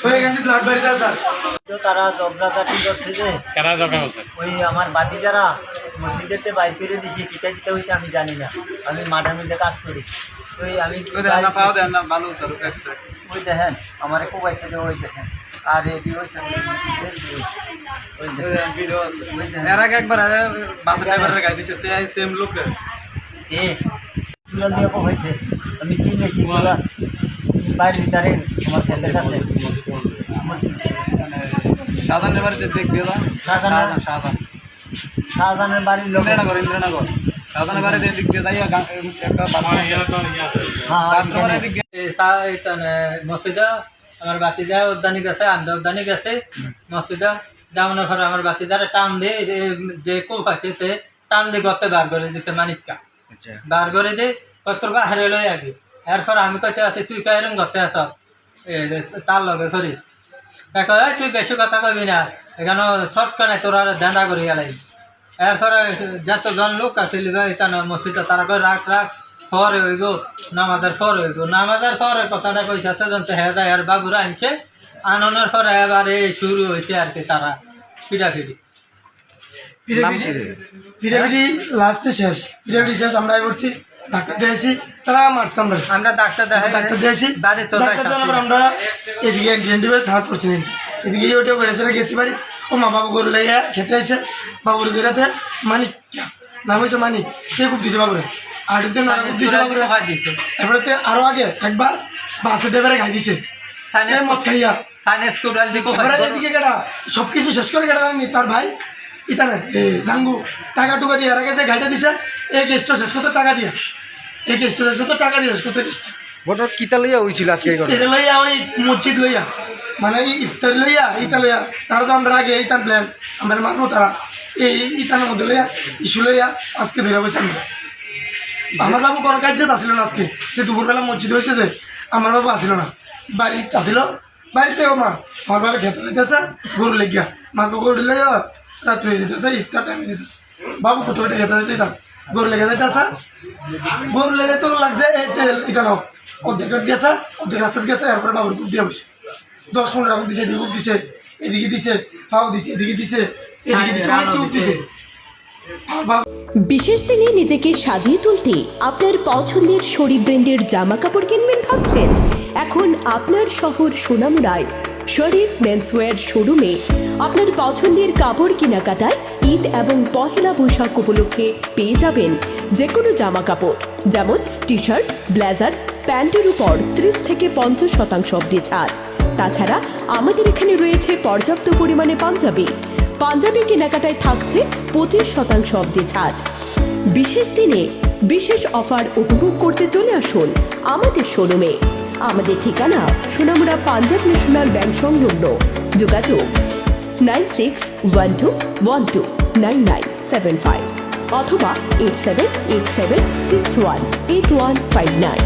তো এখানে ব্লাড বাড়িতে স্যার তো তারা জবরাজাটি করছে যে কারা জগা বলছে ওই আমার বাতি যারা মসজিদেতে বাইর করে দিছে কিতা কিতা হয়েছে আমি জানি না আমি মাঠের মধ্যে কাজ করি তো এই আমি ওই দেখেন আমার খুব আছে যে ওই দেখেন। আর এটি হয়েছে আমি দেখি। ওই দেখেন। ওই দেখেন। এর আগে একবার বাসের ড্রাইভারের গাড়ি দিছে সে সেম লোক এ চুলাল দিয়ে খুব হয়েছে আমি চিনেছি ভিতরে আমার ক্ষেতের কাছে। শাহজাহানের বাড়িতে চেক দিয়ে শাহজাহান শাহজাহান শাহজাহানের বাড়ির লোক। ইন্দ্রনগর ইন্দ্রনগর। শাহজাহানের বাড়িতে এদিক দিয়ে যাই আমার তো আছে হ্যাঁ। এদিক মসজিদা আমার বাতি উদ্যানি গেছে আন্দা উদ্যানি গেছে মসজিদা পরে আমার বাতি যারা টান দিয়ে যে কোপ আছে টান দিয়ে গর্তে বার করে দিতে মানিকটা বার করে দে কত বাহারে লই আগে। এরপর আমি কইতে আছি তুই কাইরম গর্তে আস এ তার লগে করি দেখো এই তুই বেশি কথা কবি না। এখানে শর্টকাট তোর আর দান্দা করে গেলাই। এরপরে যতজন লোক আছিল এখানে মসজিদে তারা কই রাখ রাখ পরে হইব নামাজের পর হইব। নামাজের পরে কথাটা কইছে সেজন তো হ্যাঁ যায় আর বাবুরা আনছে। আনন্দের পরে এবারে শুরু হয়েছে আর কি তারা পিটাপিটি পিড়াপিড়ি লাস্টে শেষ। পিড়াপিড়ি শেষ আমরা করছি। ডাক্তার দিয়ে তারা মারছে আমরা আমরা ডাক্তার দেখাই ডাক্তার দিয়ে আসি বাড়ি তো ডাক্তার দেওয়ার আমরা এদিকে গ্যান্ডি থানা করছি এদিকে ওটা করে গেছি বাড়ি। ও মা বাবু গরু লেগে খেতে এসে বাবুর বেরাতে মানিক। নাম হয়েছে মানিক কে খুব দিছে বাবুরে। আর একজন নাম বাবুরে। এরপরে তে আরও আগে একবার বাসের ড্রাইভারে খাই দিছে। এ মদ খাইয়া। সাইনেস কুবরাল দিকো এবারে এদিকে কেটা সব কিছু শেষ করে জানি তার ভাই? ইতানে জাঙ্গু। টাকা টুকা দিয়ে যে গাড়িটা দিছে। এই গেস্টটা শেষ করতে টাকা দিয়া। এই গেস্টটা টাকা দিয়ে ঘটনা কিতা লইয়া হয়েছিল আজকে এই ঘটনা এটা লইয়া ওই মসজিদ লইয়া মানে এই ইফতারি লইয়া ইতা লইয়া। তারা তো আমরা আগে ইতান প্ল্যান আমরা মারবো তারা। এই ইতানের মধ্যে লইয়া ইস্যু লইয়া আজকে ধরে বসে আমরা। আমার বাবু কোনো কাজে আসছিল না আজকে। যে দুপুরবেলা মসজিদ হয়েছে যে আমার বাবু আসছিল না। বাড়িতে আসছিল বাড়িতে ও মা। আমার বাবা খেতে যেতেছে গরু লেগিয়া। মাকে গরু লেগে রাত্রে যেতেছে ইফতার টাইমে যেতেছে বাবু কোথাও খেতে যেতে গরু লেগে যেতেছে গরু লেগে তো লাগছে এই তেল ইটা নাও অর্ধেক গেছে, অর্ধেক রাস্তাতে গেছে, এরপরে বাবুর কুপ দিয়ে বসে দশ পনেরো কুপ দিছে, এদিকে দিছে এদিকে দিছে পাও দিছে, এদিকে দিছে এদিকে দিছে অনেক কুপ দিছে। বিশেষ দিনে নিজেকে সাজিয়ে তুলতে আপনার পছন্দের শরীর ব্র্যান্ডের জামা কাপড় কিনবেন ভাবছেন? এখন আপনার শহর সোনামুড়ায় শরীফ মেন্সওয়্যার শোরুমে আপনার পছন্দের কাপড় কেনাকাটায় ঈদ এবং পহেলা বৈশাখ উপলক্ষে পেয়ে যাবেন যে কোনো জামা কাপড় যেমন টি শার্ট ব্লেজার প্যান্টের উপর ত্রিশ থেকে পঞ্চাশ শতাংশ অব্দি ছাড়। তাছাড়া আমাদের এখানে রয়েছে পর্যাপ্ত পরিমাণে পাঞ্জাবি। পাঞ্জাবি কেনাকাটায় থাকছে পঁচিশ শতাংশ অব্দি ছাড়। বিশেষ দিনে বিশেষ অফার উপভোগ করতে চলে আসুন আমাদের শোরুমে। আমাদের ঠিকানা সোনামুড়া পাঞ্জাব ন্যাশনাল ব্যাংক সংলগ্ন। যোগাযোগ nine six one two one two. Nine অথবা eight seven eight seven six one eight one five nine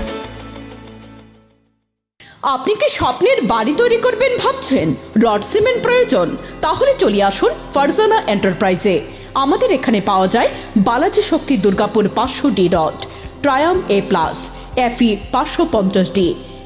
আপনি কি স্বপ্নের বাড়ি তৈরি করবেন ভাবছেন? রড সিমেন্ট প্রয়োজন? তাহলে চলে আসুন ফারজানা এন্টারপ্রাইজে। আমাদের এখানে পাওয়া যায় বালাজি শক্তি দুর্গাপুর পাঁচশো ডি রড, ট্রায়াম এ প্লাস, এফি পাঁচশো পঞ্চাশ D.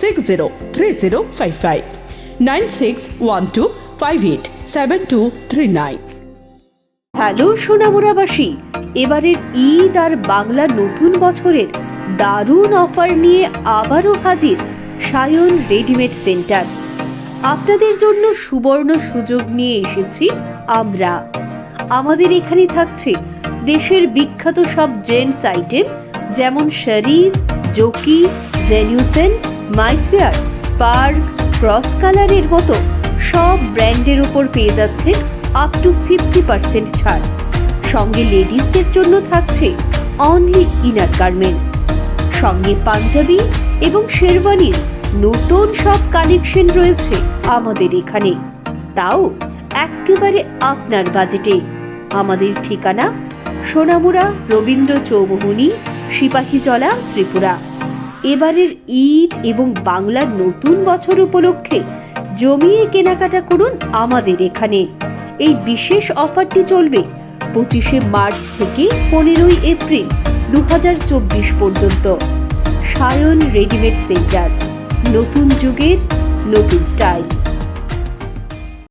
six zero three zero five five nine six one two five eight seven two three nine. Hello সোনামুরাবাসী এবারের ঈদ আর বাংলা নতুন বছরের দারুণ অফার নিয়ে আবারও হাজির সায়ন রেডিমেড সেন্টার। আপনাদের জন্য সুবর্ণ সুযোগ নিয়ে এসেছি আমরা। আমাদের এখানে থাকছে দেশের বিখ্যাত সব জেন্টস আইটেম, যেমন শরীর, জকি জেনিউসেন মাইফেয়ার স্পার্ক ক্রস কালারের মতো সব ব্র্যান্ডের উপর পেয়ে যাচ্ছে আপ টু ফিফটি পার্সেন্ট ছাড়। সঙ্গে লেডিসদের জন্য থাকছে অনলি ইনার গার্মেন্টস সঙ্গে পাঞ্জাবি এবং শেরওয়ানির নতুন সব কালেকশন রয়েছে আমাদের এখানে। তাও একেবারে আপনার বাজেটে আমাদের ঠিকানা সোনামুড়া রবীন্দ্র চৌমুহনী, সিপাহীজলা, ত্রিপুরা। এবারের ঈদ এবং বাংলার নতুন বছর উপলক্ষে জমিয়ে কেনাকাটা করুন আমাদের এখানে। এই বিশেষ অফারটি চলবে পঁচিশে মার্চ থেকে পনেরোই এপ্রিল দু হাজার চব্বিশ পর্যন্ত। সায়ন রেডিমেড সেন্টার, নতুন যুগের নতুন স্টাইল।